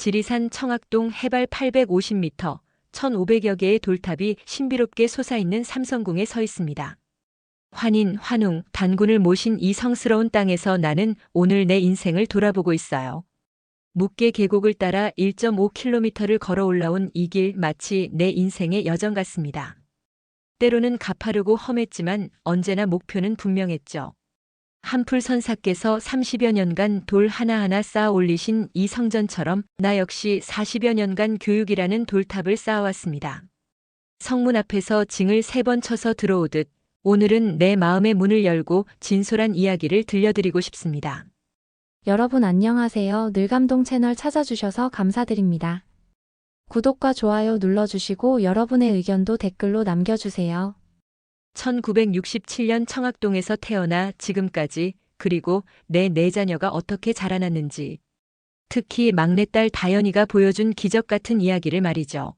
지리산 청학동 해발 850m, 1500여 개의 돌탑이 신비롭게 솟아있는 삼성궁에 서 있습니다. 환인, 환웅, 단군을 모신 이 성스러운 땅에서 나는 오늘 내 인생을 돌아보고 있어요. 묵계 계곡을 따라 1.5km를 걸어 올라온 이 길 마치 내 인생의 여정 같습니다. 때로는 가파르고 험했지만 언제나 목표는 분명했죠. 한풀 선사께서 30여 년간 돌 하나하나 쌓아 올리신 이 성전처럼 나 역시 40여 년간 교육이라는 돌탑을 쌓아왔습니다. 성문 앞에서 징을 세 번 쳐서 들어오듯 오늘은 내 마음의 문을 열고 진솔한 이야기를 들려드리고 싶습니다. 여러분 안녕하세요. 늘감동 채널 찾아주셔서 감사드립니다. 구독과 좋아요 눌러주시고 여러분의 의견도 댓글로 남겨주세요. 1967년 청학동에서 태어나 지금까지 그리고 내 네 자녀가 어떻게 자라났는지 특히 막내딸 다연이가 보여준 기적 같은 이야기를 말이죠.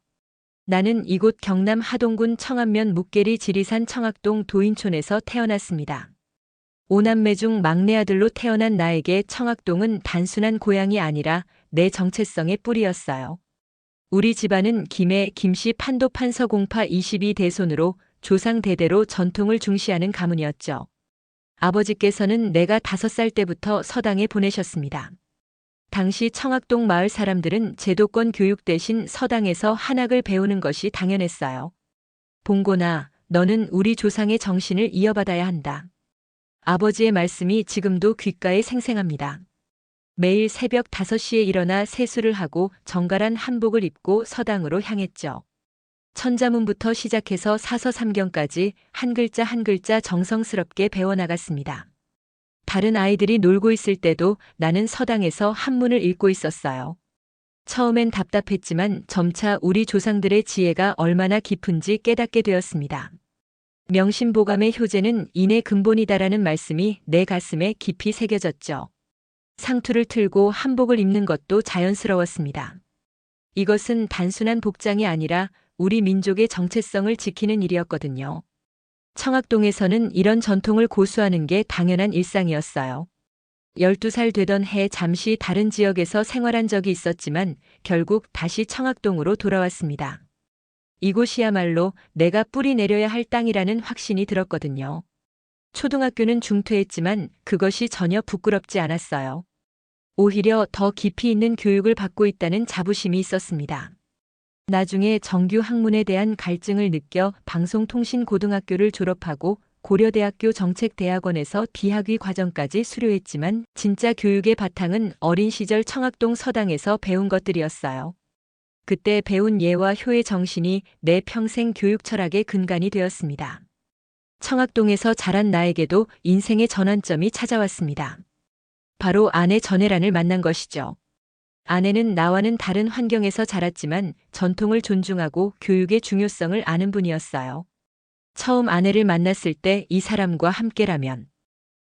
나는 이곳 경남 하동군 청안면 묵계리 지리산 청학동 도인촌에서 태어났습니다. 오남매 중 막내 아들로 태어난 나에게 청학동은 단순한 고향이 아니라 내 정체성의 뿌리였어요. 우리 집안은 김해 김씨 판도 판서 공파 22대손으로 조상 대대로 전통을 중시하는 가문이었죠. 아버지께서는 내가 다섯 살 때부터 서당에 보내셨습니다. 당시 청학동 마을 사람들은 제도권 교육 대신 서당에서 한학을 배우는 것이 당연했어요. 봉고나, 너는 우리 조상의 정신을 이어받아야 한다. 아버지의 말씀이 지금도 귓가에 생생합니다. 매일 새벽 5시에 일어나 세수를 하고 정갈한 한복을 입고 서당으로 향했죠. 천자문부터 시작해서 사서삼경까지 한 글자 한 글자 정성스럽게 배워나갔습니다. 다른 아이들이 놀고 있을 때도 나는 서당에서 한문을 읽고 있었어요. 처음엔 답답했지만 점차 우리 조상들의 지혜가 얼마나 깊은지 깨닫게 되었습니다. 명심보감의 효제는 인의 근본이다라는 말씀이 내 가슴에 깊이 새겨졌죠. 상투를 틀고 한복을 입는 것도 자연스러웠습니다. 이것은 단순한 복장이 아니라 우리 민족의 정체성을 지키는 일이었거든요. 청학동에서는 이런 전통을 고수하는 게 당연한 일상이었어요. 12살 되던 해 잠시 다른 지역에서 생활한 적이 있었지만 결국 다시 청학동으로 돌아왔습니다. 이곳이야말로 내가 뿌리 내려야 할 땅이라는 확신이 들었거든요. 초등학교는 중퇴했지만 그것이 전혀 부끄럽지 않았어요. 오히려 더 깊이 있는 교육을 받고 있다는 자부심이 있었습니다. 나중에 정규 학문에 대한 갈증을 느껴 방송통신고등학교를 졸업하고 고려대학교 정책대학원에서 비학위 과정까지 수료했지만 진짜 교육의 바탕은 어린 시절 청학동 서당에서 배운 것들이었어요. 그때 배운 예와 효의 정신이 내 평생 교육 철학의 근간이 되었습니다. 청학동에서 자란 나에게도 인생의 전환점이 찾아왔습니다. 바로 아내 전혜란을 만난 것이죠. 아내는 나와는 다른 환경에서 자랐지만 전통을 존중하고 교육의 중요성을 아는 분이었어요. 처음 아내를 만났을 때 이 사람과 함께라면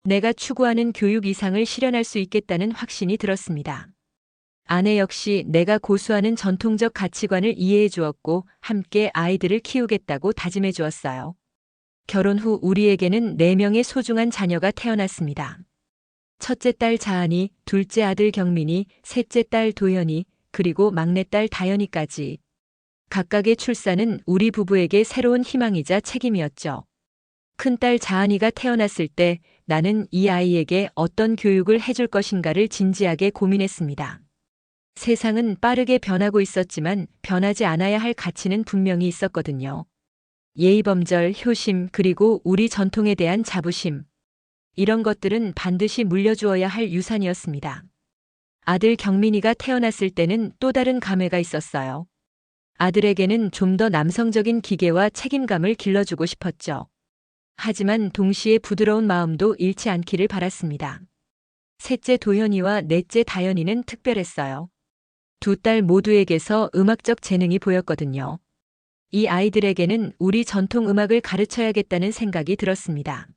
내가 추구하는 교육 이상을 실현할 수 있겠다는 확신이 들었습니다. 아내 역시 내가 고수하는 전통적 가치관을 이해해 주었고 함께 아이들을 키우겠다고 다짐해 주었어요. 결혼 후 우리에게는 4명의 소중한 자녀가 태어났습니다. 첫째 딸 자한이, 둘째 아들 경민이, 셋째 딸 도연이, 그리고 막내딸 다연이까지. 각각의 출산은 우리 부부에게 새로운 희망이자 책임이었죠. 큰딸 자한이가 태어났을 때 나는 이 아이에게 어떤 교육을 해줄 것인가를 진지하게 고민했습니다. 세상은 빠르게 변하고 있었지만 변하지 않아야 할 가치는 분명히 있었거든요. 예의범절, 효심, 그리고 우리 전통에 대한 자부심. 이런 것들은 반드시 물려주어야 할 유산이었습니다. 아들 경민이가 태어났을 때는 또 다른 감회가 있었어요. 아들에게는 좀 더 남성적인 기계와 책임감을 길러주고 싶었죠. 하지만 동시에 부드러운 마음도 잃지 않기를 바랐습니다. 셋째 도현이와 넷째 다현이는 특별했어요. 두 딸 모두에게서 음악적 재능이 보였거든요. 이 아이들에게는 우리 전통 음악을 가르쳐야겠다는 생각이 들었습니다.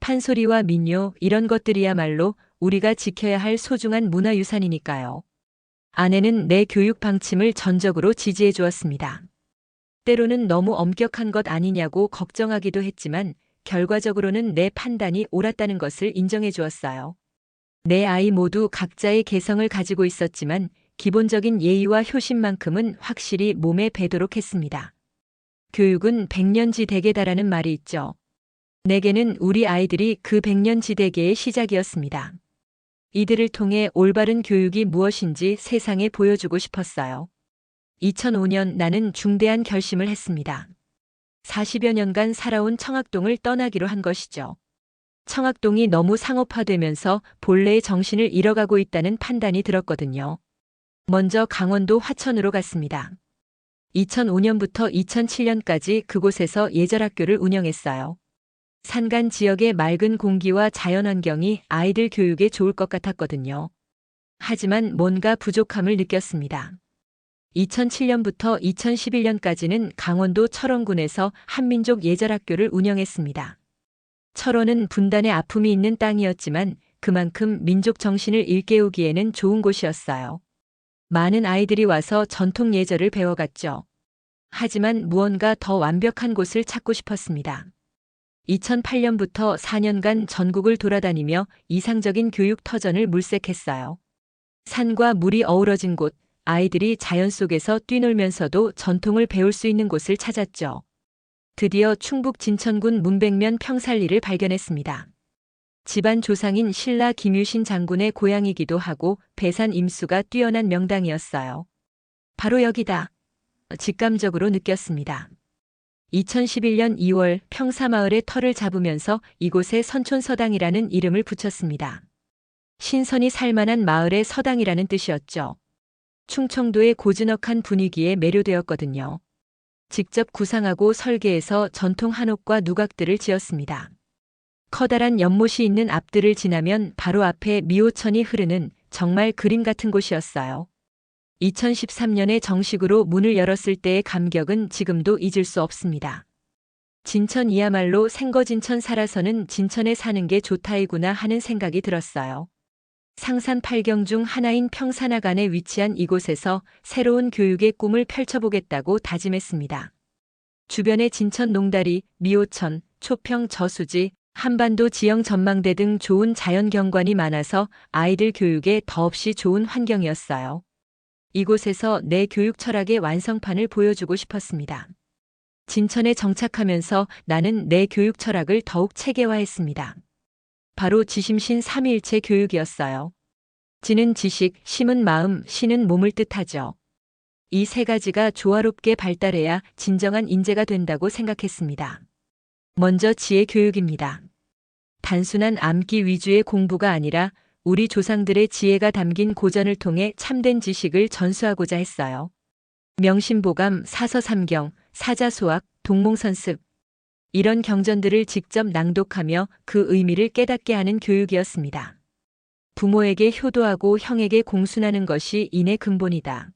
판소리와 민요, 이런 것들이야말로 우리가 지켜야 할 소중한 문화유산이니까요. 아내는 내 교육 방침을 전적으로 지지해 주었습니다. 때로는 너무 엄격한 것 아니냐고 걱정하기도 했지만 결과적으로는 내 판단이 옳았다는 것을 인정해 주었어요. 내 아이 모두 각자의 개성을 가지고 있었지만 기본적인 예의와 효심만큼은 확실히 몸에 배도록 했습니다. 교육은 백년지대계다라는 말이 있죠. 내게는 우리 아이들이 그 백년 지대계의 시작이었습니다. 이들을 통해 올바른 교육이 무엇인지 세상에 보여주고 싶었어요. 2005년 나는 중대한 결심을 했습니다. 40여 년간 살아온 청학동을 떠나기로 한 것이죠. 청학동이 너무 상업화되면서 본래의 정신을 잃어가고 있다는 판단이 들었거든요. 먼저 강원도 화천으로 갔습니다. 2005년부터 2007년까지 그곳에서 예절학교를 운영했어요. 산간 지역의 맑은 공기와 자연환경이 아이들 교육에 좋을 것 같았거든요. 하지만 뭔가 부족함을 느꼈습니다. 2007년부터 2011년까지는 강원도 철원군에서 한민족 예절학교를 운영했습니다. 철원은 분단의 아픔이 있는 땅이었지만 그만큼 민족 정신을 일깨우기에는 좋은 곳이었어요. 많은 아이들이 와서 전통 예절을 배워갔죠. 하지만 무언가 더 완벽한 곳을 찾고 싶었습니다. 2008년부터 4년간 전국을 돌아다니며 이상적인 교육 터전을 물색했어요. 산과 물이 어우러진 곳, 아이들이 자연 속에서 뛰놀면서도 전통을 배울 수 있는 곳을 찾았죠. 드디어 충북 진천군 문백면 평살리를 발견했습니다. 집안 조상인 신라 김유신 장군의 고향이기도 하고 배산 임수가 뛰어난 명당이었어요. 바로 여기다. 직감적으로 느꼈습니다. 2011년 2월 평사마을의 털을 잡으면서 이곳에 선촌서당이라는 이름을 붙였습니다. 신선이 살만한 마을의 서당이라는 뜻이었죠. 충청도의 고즈넉한 분위기에 매료되었거든요. 직접 구상하고 설계해서 전통 한옥과 누각들을 지었습니다. 커다란 연못이 있는 앞들을 지나면 바로 앞에 미호천이 흐르는 정말 그림 같은 곳이었어요. 2013년에 정식으로 문을 열었을 때의 감격은 지금도 잊을 수 없습니다. 진천이야말로 생거진천 살아서는 진천에 사는 게 좋다이구나 하는 생각이 들었어요. 상산 팔경 중 하나인 평산하간에 위치한 이곳에서 새로운 교육의 꿈을 펼쳐보겠다고 다짐했습니다. 주변에 진천 농다리, 미호천, 초평 저수지, 한반도 지형 전망대 등 좋은 자연 경관이 많아서 아이들 교육에 더없이 좋은 환경이었어요. 이곳에서 내 교육 철학의 완성판을 보여주고 싶었습니다. 진천에 정착하면서 나는 내 교육 철학을 더욱 체계화했습니다. 바로 지심신 삼위일체 교육이었어요. 지는 지식, 심은 마음, 신은 몸을 뜻하죠. 이 세 가지가 조화롭게 발달해야 진정한 인재가 된다고 생각했습니다. 먼저 지혜 교육입니다. 단순한 암기 위주의 공부가 아니라 우리 조상들의 지혜가 담긴 고전을 통해 참된 지식을 전수하고자 했어요. 명심보감, 사서삼경, 사자소학, 동몽선습. 이런 경전들을 직접 낭독하며 그 의미를 깨닫게 하는 교육이었습니다. 부모에게 효도하고 형에게 공순하는 것이 인의 근본이다.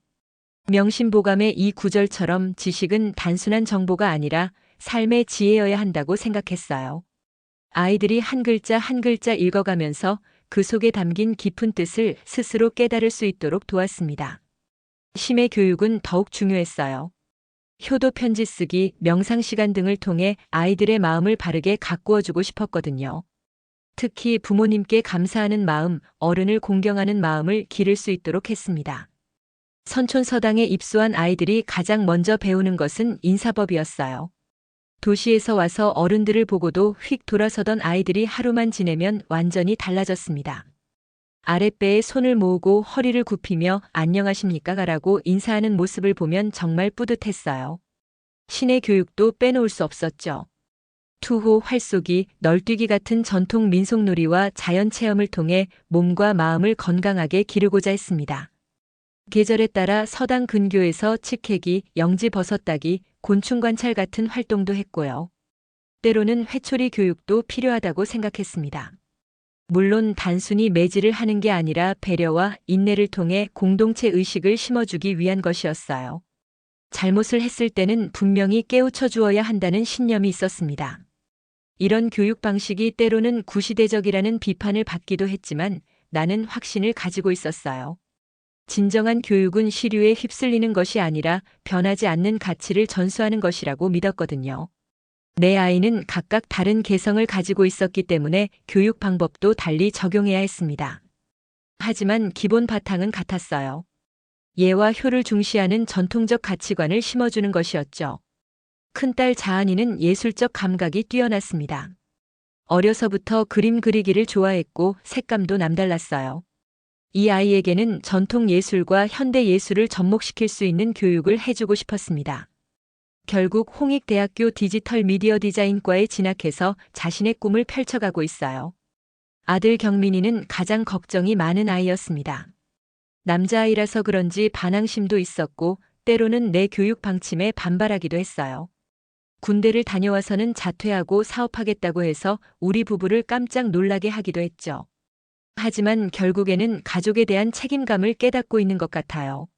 명심보감의 이 구절처럼 지식은 단순한 정보가 아니라 삶의 지혜여야 한다고 생각했어요. 아이들이 한 글자 한 글자 읽어가면서 그 속에 담긴 깊은 뜻을 스스로 깨달을 수 있도록 도왔습니다. 심의 교육은 더욱 중요했어요. 효도 편지 쓰기, 명상 시간 등을 통해 아이들의 마음을 바르게 가꾸어주고 싶었거든요. 특히 부모님께 감사하는 마음, 어른을 공경하는 마음을 기를 수 있도록 했습니다. 선촌서당에 입소한 아이들이 가장 먼저 배우는 것은 인사법이었어요. 도시에서 와서 어른들을 보고도 휙 돌아서던 아이들이 하루만 지내면 완전히 달라졌습니다. 아랫배에 손을 모으고 허리를 굽히며 안녕하십니까 가라고 인사하는 모습을 보면 정말 뿌듯했어요. 신의 교육도 빼놓을 수 없었죠. 투호, 활쏘기, 널뛰기 같은 전통 민속놀이와 자연 체험을 통해 몸과 마음을 건강하게 기르고자 했습니다. 계절에 따라 서당 근교에서 칡캐기, 영지 버섯 따기, 곤충 관찰 같은 활동도 했고요. 때로는 회초리 교육도 필요하다고 생각했습니다. 물론 단순히 매질을 하는 게 아니라 배려와 인내를 통해 공동체 의식을 심어주기 위한 것이었어요. 잘못을 했을 때는 분명히 깨우쳐 주어야 한다는 신념이 있었습니다. 이런 교육 방식이 때로는 구시대적이라는 비판을 받기도 했지만 나는 확신을 가지고 있었어요. 진정한 교육은 시류에 휩쓸리는 것이 아니라 변하지 않는 가치를 전수하는 것이라고 믿었거든요. 내 아이는 각각 다른 개성을 가지고 있었기 때문에 교육 방법도 달리 적용해야 했습니다. 하지만 기본 바탕은 같았어요. 예와 효를 중시하는 전통적 가치관을 심어주는 것이었죠. 큰딸 자한이는 예술적 감각이 뛰어났습니다. 어려서부터 그림 그리기를 좋아했고 색감도 남달랐어요. 이 아이에게는 전통 예술과 현대 예술을 접목시킬 수 있는 교육을 해주고 싶었습니다. 결국 홍익대학교 디지털 미디어 디자인과에 진학해서 자신의 꿈을 펼쳐가고 있어요. 아들 경민이는 가장 걱정이 많은 아이였습니다. 남자아이라서 그런지 반항심도 있었고 때로는 내 교육 방침에 반발하기도 했어요. 군대를 다녀와서는 자퇴하고 사업하겠다고 해서 우리 부부를 깜짝 놀라게 하기도 했죠. 하지만 결국에는 가족에 대한 책임감을 깨닫고 있는 것 같아요.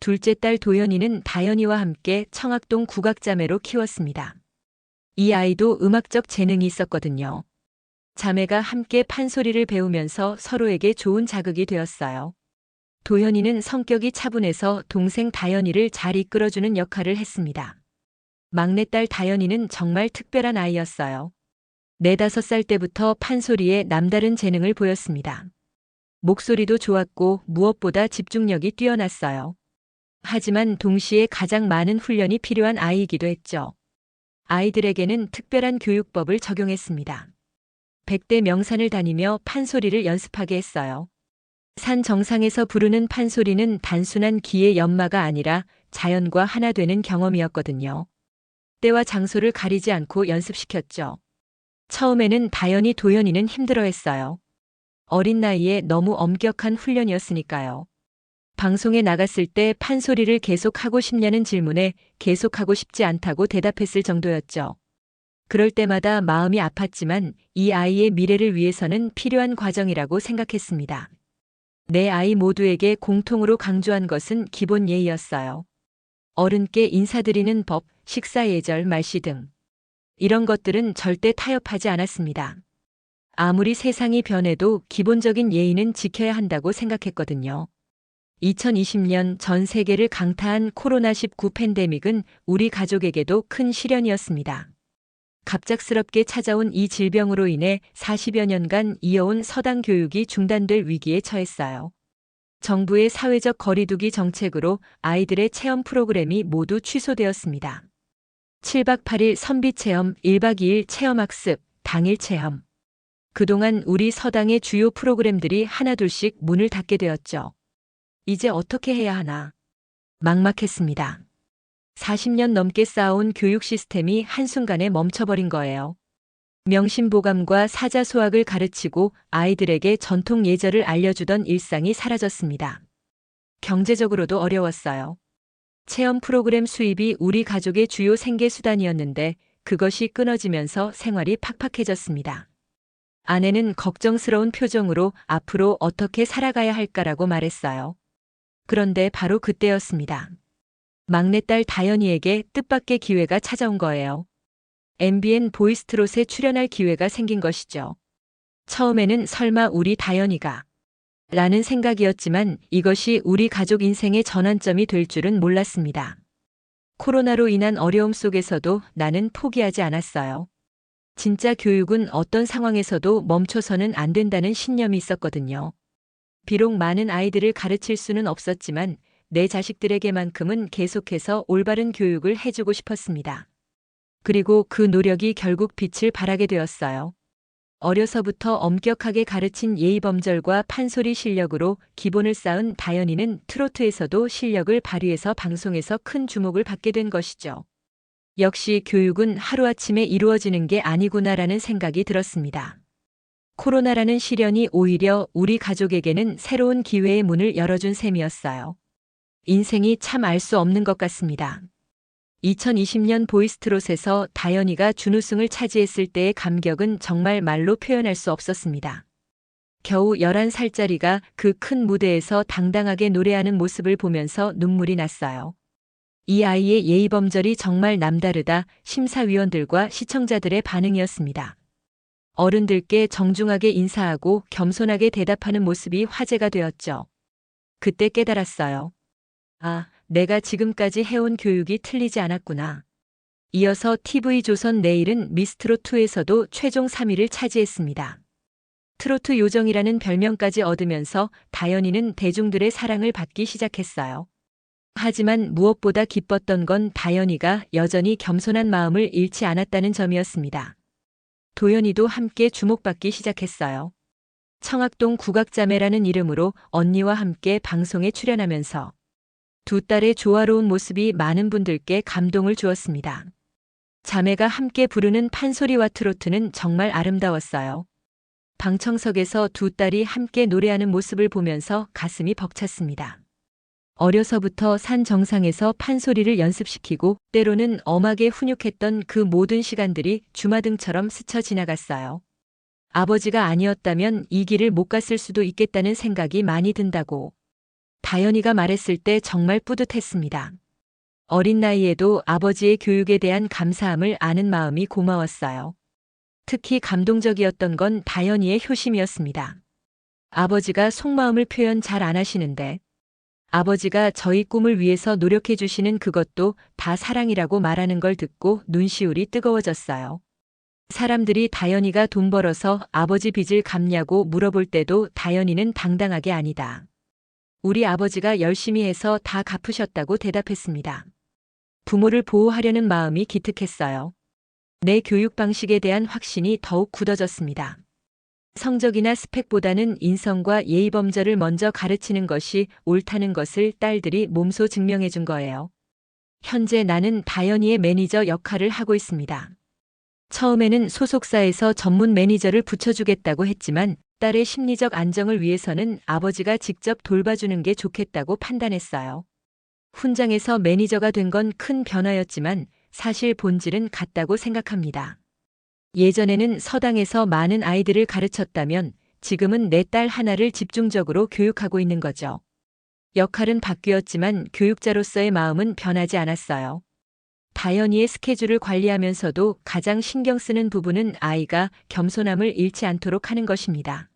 둘째 딸 도연이는 다연이와 함께 청학동 국악자매로 키웠습니다. 이 아이도 음악적 재능이 있었거든요. 자매가 함께 판소리를 배우면서 서로에게 좋은 자극이 되었어요. 도현이는 성격이 차분해서 동생 다연이를 잘 이끌어주는 역할을 했습니다. 막내딸 다연이는 정말 특별한 아이였어요. 네다섯 살 때부터 판소리에 남다른 재능을 보였습니다. 목소리도 좋았고 무엇보다 집중력이 뛰어났어요. 하지만 동시에 가장 많은 훈련이 필요한 아이이기도 했죠. 아이들에게는 특별한 교육법을 적용했습니다. 백대 명산을 다니며 판소리를 연습하게 했어요. 산 정상에서 부르는 판소리는 단순한 기의 연마가 아니라 자연과 하나 되는 경험이었거든요. 때와 장소를 가리지 않고 연습시켰죠. 처음에는 다연이 도연이는 힘들어했어요. 어린 나이에 너무 엄격한 훈련이었으니까요. 방송에 나갔을 때 판소리를 계속 하고 싶냐는 질문에 계속 하고 싶지 않다고 대답했을 정도였죠. 그럴 때마다 마음이 아팠지만 이 아이의 미래를 위해서는 필요한 과정이라고 생각했습니다. 내 아이 모두에게 공통으로 강조한 것은 기본 예의였어요. 어른께 인사드리는 법, 식사 예절, 말씨 등. 이런 것들은 절대 타협하지 않았습니다. 아무리 세상이 변해도 기본적인 예의는 지켜야 한다고 생각했거든요. 2020년 전 세계를 강타한 코로나19 팬데믹은 우리 가족에게도 큰 시련이었습니다. 갑작스럽게 찾아온 이 질병으로 인해 40여 년간 이어온 서당 교육이 중단될 위기에 처했어요. 정부의 사회적 거리두기 정책으로 아이들의 체험 프로그램이 모두 취소되었습니다. 7박 8일 선비 체험, 1박 2일 체험 학습, 당일 체험. 그동안 우리 서당의 주요 프로그램들이 하나둘씩 문을 닫게 되었죠. 이제 어떻게 해야 하나. 막막했습니다. 40년 넘게 쌓아온 교육 시스템이 한순간에 멈춰버린 거예요. 명심보감과 사자소학을 가르치고 아이들에게 전통 예절을 알려주던 일상이 사라졌습니다. 경제적으로도 어려웠어요. 체험 프로그램 수입이 우리 가족의 주요 생계 수단이었는데 그것이 끊어지면서 생활이 팍팍해졌습니다. 아내는 걱정스러운 표정으로 앞으로 어떻게 살아가야 할까라고 말했어요. 그런데 바로 그때였습니다. 막내딸 다연이에게 뜻밖의 기회가 찾아온 거예요. MBN 보이스트롯에 출연할 기회가 생긴 것이죠. 처음에는 설마 우리 다연이가 라는 생각이었지만 이것이 우리 가족 인생의 전환점이 될 줄은 몰랐습니다. 코로나로 인한 어려움 속에서도 나는 포기하지 않았어요. 진짜 교육은 어떤 상황에서도 멈춰서는 안 된다는 신념이 있었거든요. 비록 많은 아이들을 가르칠 수는 없었지만 내 자식들에게만큼은 계속해서 올바른 교육을 해주고 싶었습니다. 그리고 그 노력이 결국 빛을 발하게 되었어요. 어려서부터 엄격하게 가르친 예의범절과 판소리 실력으로 기본을 쌓은 다연이는 트로트에서도 실력을 발휘해서 방송에서 큰 주목을 받게 된 것이죠. 역시 교육은 하루아침에 이루어지는 게 아니구나라는 생각이 들었습니다. 코로나라는 시련이 오히려 우리 가족에게는 새로운 기회의 문을 열어준 셈이었어요. 인생이 참 알 수 없는 것 같습니다. 2020년 보이스트롯에서 다연이가 준우승을 차지했을 때의 감격은 정말 말로 표현할 수 없었습니다. 겨우 11살짜리가 그 큰 무대에서 당당하게 노래하는 모습을 보면서 눈물이 났어요. 이 아이의 예의범절이 정말 남다르다 심사위원들과 시청자들의 반응이었습니다. 어른들께 정중하게 인사하고 겸손하게 대답하는 모습이 화제가 되었죠. 그때 깨달았어요. 아, 내가 지금까지 해온 교육이 틀리지 않았구나. 이어서 TV조선 내일은 미스트롯2에서도 최종 3위를 차지했습니다. 트로트 요정이라는 별명까지 얻으면서 다현이는 대중들의 사랑을 받기 시작했어요. 하지만 무엇보다 기뻤던 건 다현이가 여전히 겸손한 마음을 잃지 않았다는 점이었습니다. 도연이도 함께 주목받기 시작했어요. 청학동 국악자매라는 이름으로 언니와 함께 방송에 출연하면서 두 딸의 조화로운 모습이 많은 분들께 감동을 주었습니다. 자매가 함께 부르는 판소리와 트로트는 정말 아름다웠어요. 방청석에서 두 딸이 함께 노래하는 모습을 보면서 가슴이 벅찼습니다. 어려서부터 산 정상에서 판소리를 연습시키고 때로는 엄하게 훈육했던 그 모든 시간들이 주마등처럼 스쳐 지나갔어요. 아버지가 아니었다면 이 길을 못 갔을 수도 있겠다는 생각이 많이 든다고. 다현이가 말했을 때 정말 뿌듯했습니다. 어린 나이에도 아버지의 교육에 대한 감사함을 아는 마음이 고마웠어요. 특히 감동적이었던 건 다현이의 효심이었습니다. 아버지가 속마음을 표현 잘 안 하시는데 아버지가 저희 꿈을 위해서 노력해 주시는 그것도 다 사랑이라고 말하는 걸 듣고 눈시울이 뜨거워졌어요. 사람들이 다현이가 돈 벌어서 아버지 빚을 갚냐고 물어볼 때도 다현이는 당당하게 아니다. 우리 아버지가 열심히 해서 다 갚으셨다고 대답했습니다. 부모를 보호하려는 마음이 기특했어요. 내 교육 방식에 대한 확신이 더욱 굳어졌습니다. 성적이나 스펙보다는 인성과 예의범절을 먼저 가르치는 것이 옳다는 것을 딸들이 몸소 증명해 준 거예요. 현재 나는 다현이의 매니저 역할을 하고 있습니다. 처음에는 소속사에서 전문 매니저를 붙여주겠다고 했지만 딸의 심리적 안정을 위해서는 아버지가 직접 돌봐주는 게 좋겠다고 판단했어요. 훈장에서 매니저가 된 건 큰 변화였지만 사실 본질은 같다고 생각합니다. 예전에는 서당에서 많은 아이들을 가르쳤다면 지금은 내 딸 하나를 집중적으로 교육하고 있는 거죠. 역할은 바뀌었지만 교육자로서의 마음은 변하지 않았어요. 다현이의 스케줄을 관리하면서도 가장 신경 쓰는 부분은 아이가 겸손함을 잃지 않도록 하는 것입니다.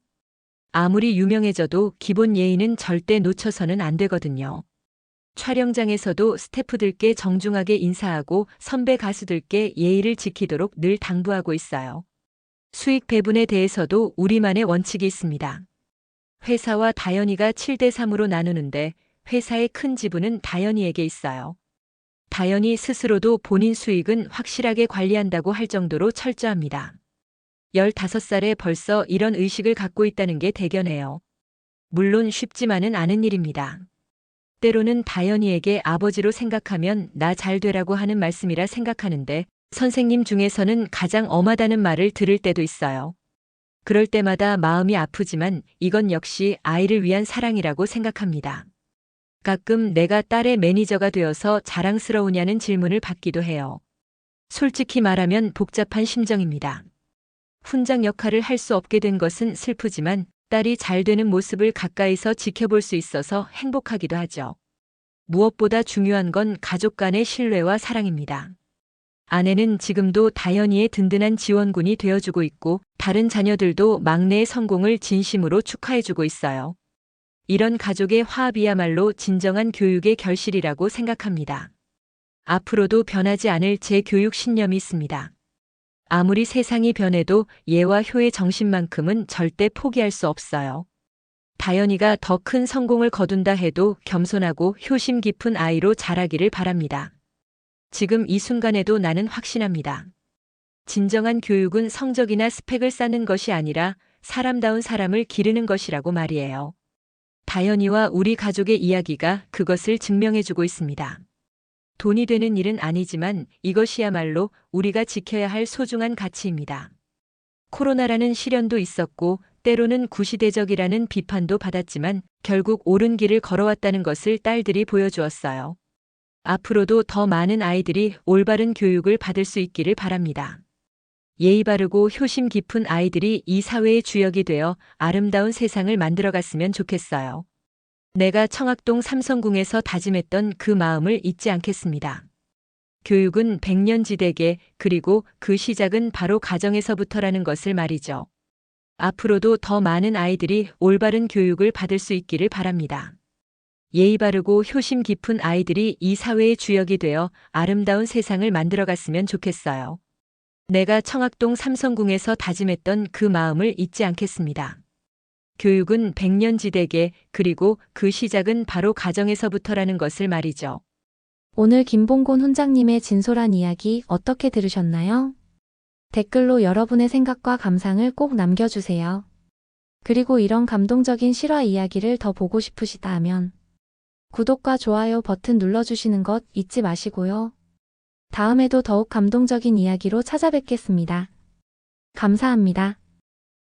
아무리 유명해져도 기본 예의는 절대 놓쳐서는 안 되거든요. 촬영장에서도 스태프들께 정중하게 인사하고 선배 가수들께 예의를 지키도록 늘 당부하고 있어요. 수익 배분에 대해서도 우리만의 원칙이 있습니다. 회사와 다현이가 7대 3으로 나누는데 회사의 큰 지분은 다현이에게 있어요. 다현이 스스로도 본인 수익은 확실하게 관리한다고 할 정도로 철저합니다. 15살에 벌써 이런 의식을 갖고 있다는 게 대견해요. 물론 쉽지만은 않은 일입니다. 때로는 다현이에게 아버지로 생각하면 나 잘 되라고 하는 말씀이라 생각하는데 선생님 중에서는 가장 엄하다는 말을 들을 때도 있어요. 그럴 때마다 마음이 아프지만 이건 역시 아이를 위한 사랑이라고 생각합니다. 가끔 내가 딸의 매니저가 되어서 자랑스러우냐는 질문을 받기도 해요. 솔직히 말하면 복잡한 심정입니다. 훈장 역할을 할 수 없게 된 것은 슬프지만 딸이 잘 되는 모습을 가까이서 지켜볼 수 있어서 행복하기도 하죠. 무엇보다 중요한 건 가족 간의 신뢰와 사랑입니다. 아내는 지금도 다현이의 든든한 지원군이 되어주고 있고 다른 자녀들도 막내의 성공을 진심으로 축하해주고 있어요. 이런 가족의 화합이야말로 진정한 교육의 결실이라고 생각합니다. 앞으로도 변하지 않을 제 교육 신념이 있습니다. 아무리 세상이 변해도 예와 효의 정신만큼은 절대 포기할 수 없어요. 다현이가 더 큰 성공을 거둔다 해도 겸손하고 효심 깊은 아이로 자라기를 바랍니다. 지금 이 순간에도 나는 확신합니다. 진정한 교육은 성적이나 스펙을 쌓는 것이 아니라 사람다운 사람을 기르는 것이라고 말이에요. 다현이와 우리 가족의 이야기가 그것을 증명해주고 있습니다. 돈이 되는 일은 아니지만 이것이야말로 우리가 지켜야 할 소중한 가치입니다. 코로나라는 시련도 있었고 때로는 구시대적이라는 비판도 받았지만 결국 옳은 길을 걸어왔다는 것을 딸들이 보여주었어요. 앞으로도 더 많은 아이들이 올바른 교육을 받을 수 있기를 바랍니다. 예의 바르고 효심 깊은 아이들이 이 사회의 주역이 되어 아름다운 세상을 만들어갔으면 좋겠어요. 내가 청학동 삼성궁에서 다짐했던 그 마음을 잊지 않겠습니다. 교육은 백년지대계 그리고 그 시작은 바로 가정에서부터라는 것을 말이죠. 앞으로도 더 많은 아이들이 올바른 교육을 받을 수 있기를 바랍니다. 예의 바르고 효심 깊은 아이들이 이 사회의 주역이 되어 아름다운 세상을 만들어 갔으면 좋겠어요. 내가 청학동 삼성궁에서 다짐했던 그 마음을 잊지 않겠습니다. 교육은 백년지대계 그리고 그 시작은 바로 가정에서부터라는 것을 말이죠. 오늘 김봉곤 훈장님의 진솔한 이야기 어떻게 들으셨나요? 댓글로 여러분의 생각과 감상을 꼭 남겨주세요. 그리고 이런 감동적인 실화 이야기를 더 보고 싶으시다 하면 구독과 좋아요 버튼 눌러주시는 것 잊지 마시고요. 다음에도 더욱 감동적인 이야기로 찾아뵙겠습니다. 감사합니다.